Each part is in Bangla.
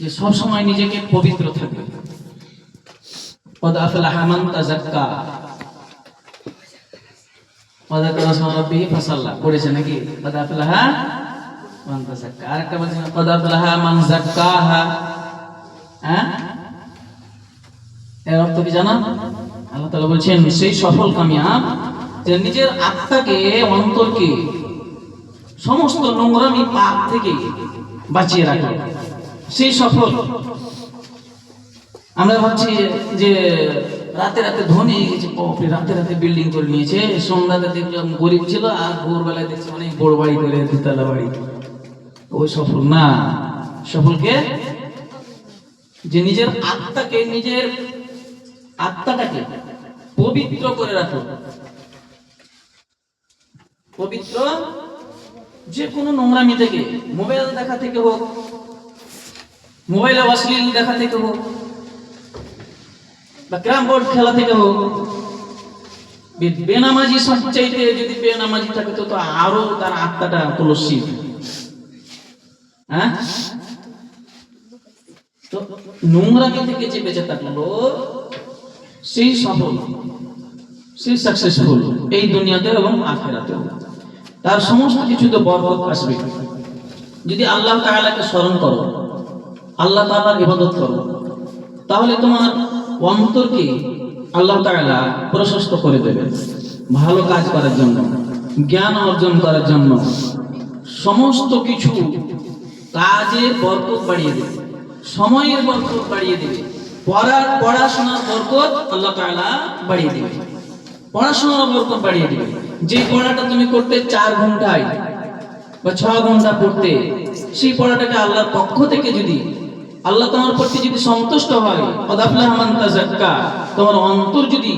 যে সব সময় নিজেকে পবিত্র থাকবে قد أفلح من تزكى وذكر اسم ربه فصلى পড়েছে নাকি قد أفلح من تزكى আরেকটা বলছে না, قد أفلح من زكاها হ্যাঁ এর অর্থ কি জানা আল্লাহ তাআলা বলছেন সেই সফল কামিয়াব যে নিজের আত্মাকে অন্তরকে সমস্ত নোংরামি পাপ থেকে বাঁচিয়ে রাখে সেই সফল। আমরা ভাবছি যে রাতে রাতে ধনী হয়ে গেছে রাতে রাতে বিল্ডিং করে নিয়েছে। সন্ধ্যাতে দেখলাম গরিব ছিল, আর ভোরবেলায় দেখছি অনেক বড় বাড়ি করে দুতলা বাড়ি। ওই সফল না। সফলকে যে নিজের আত্মাকে, নিজের আত্মাটাকে পবিত্র করে রাখো পবিত্র যে কোনো নোংরামি থেকে, মোবাইল দেখা থেকে হোক মোবাইলে অশ্লীল দেখা থেকে হোক, বা ক্রাম বোর্ড খেলা থেকে হোক বেনামাজি সঞ্চাইতে যদি বেনামাজি থাকে, তো তো আরও তার আত্মাটা তুলসী। হ্যাঁ? তো নোংরামি থেকে যে বেঁচে থাকল সেই সফল সেই সাকসেসফুল এই দুনিয়াতে এবং আখেরাতে তার সমস্ত কিছুতে বরকত আসবে। যদি আল্লাহ তাআলাকে স্মরণ করো আল্লাহ তাআলার ইবাদত করো। তাহলে তোমার অন্তরকে আল্লাহ তাআলা প্রশস্ত করে দেবে। ভালো কাজ করার জন্য, জ্ঞান অর্জন করার জন্য, সমস্ত কিছু কাজের বরকত বাড়িয়ে দেবে। সময়ের বরকত বাড়িয়ে দেবে। পড়ার পড়াশোনার বরকত আল্লাহ তাআলা বাড়িয়ে দেবে। পড়াশোনার বরকত বাড়িয়ে দিবে। যে পড়াটা তুমি করতে চার ঘন্টায় বা ছ ঘণ্টা পড়তে, সেই পড়াটাকে আল্লাহর পক্ষ থেকে যদি আল্লাহ তোমার প্রতি যদি সন্তুষ্ট হয় তোমার অন্তর যদি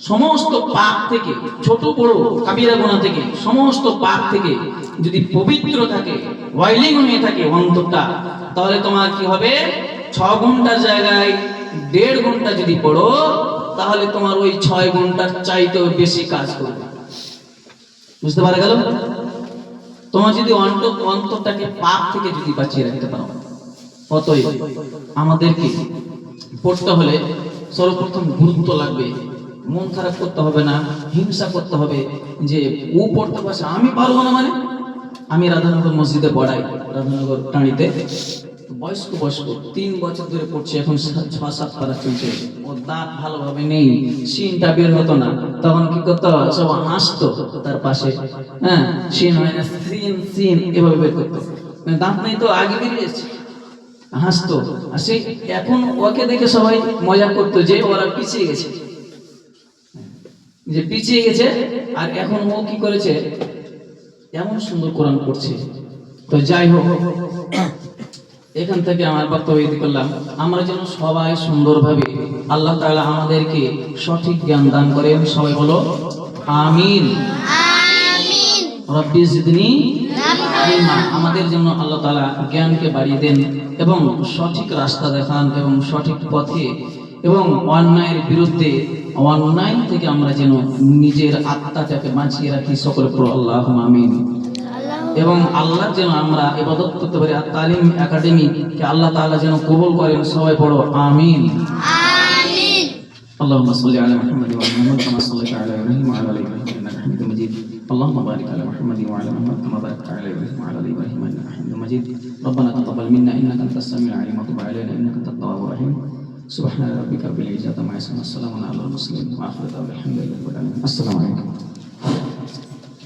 সমস্ত পাপ থেকে, ছোট, বড়, কাবিরা গোনা থেকে, সমস্ত পাপ থেকে যদি পবিত্র থাকে ওয়াইলিং হয়ে থাকে অন্তরটা, তাহলে তোমার কি হবে? ছ ঘণ্টার জায়গায়, দেড় ঘণ্টা যদি পড়ো, তাহলে তোমার ওই ছয় ঘণ্টার চাইতেও বেশি কাজ করবে। বুঝতে পারা গেল? তোমার যদি অন্তর অন্তরটাকে পাপ থেকে যদি বাঁচিয়ে রাখতে পারো। অতএব আমাদেরকে পড়তে হলে সর্বপ্রথম গুরুত্ব লাগবে। মন খারাপ করতে হবে না, হিংসা করতে হবে যে, ও পড়তে পারছে আমি পারব না মানে? আমি রাধানগর মসজিদে পড়াই, রাধানগর টাঁড়িতে বয়স্ক বয়স্ক, তিন বছর ধরে পড়ছে, এখন ছ সাত পারা চলছে। ও দাঁত ভালোভাবে নেই সিনটা বের হতো না। তখন কি করতো সব হাসতো তার পাশে। হ্যাঁ সিন হয় না, সিন সিন, এভাবে বের করতো। মানে দাঁত নেই তো, আগে বেরিয়েছে হাসতো। আর সেই এখন ওকে দেখে সবাই মজা করতো যে ওরা পিছিয়ে গেছে। যে পিছিয়ে গেছে আর এখন ও কি করেছে? এমন সুন্দর কোরআন পড়ছে। তো যাই হোক এখান থেকে আমার বক্তব্য করলাম। আমরা যেন সবাই সুন্দরভাবে আল্লাহ তাআলা আমাদেরকে সঠিক জ্ঞান দান করেন সবাই বলো আমিন। রব্বি জিদনি আমাদের জন্য আল্লাহ তালা জ্ঞানকে বাড়িয়ে দেন এবং সঠিক রাস্তা দেখান এবং সঠিক পথে এবং অন্যায়ের বিরুদ্ধে অন্যায় থেকে আমরা যেন নিজের আত্মাটাকে বাঁচিয়ে রাখি সকলে পুরো আল্লাহ আমিন। এবং আল্লাহ যেন আমরা এবাদত করতে পারি আর তালিম একাডেমি কে আল্লাহ তাআলা যেন কবুল করেন সবাই পড়ো আমিন। আমিন। আল্লাহুম্মা اللهم بارك على محمد وعلى محمد كما باركت على إبراهيم وعلى آل إبراهيم إنك حميد مجيد. ربنا تقبل منا إنك أنت السميع العليم وتب علينا إنك أنت التواب الرحيم. سبحان ربك رب العزة عما يصفون السلام على المرسلين واخر دعوانا الحمد لله رب العالمين. السلام عليكم.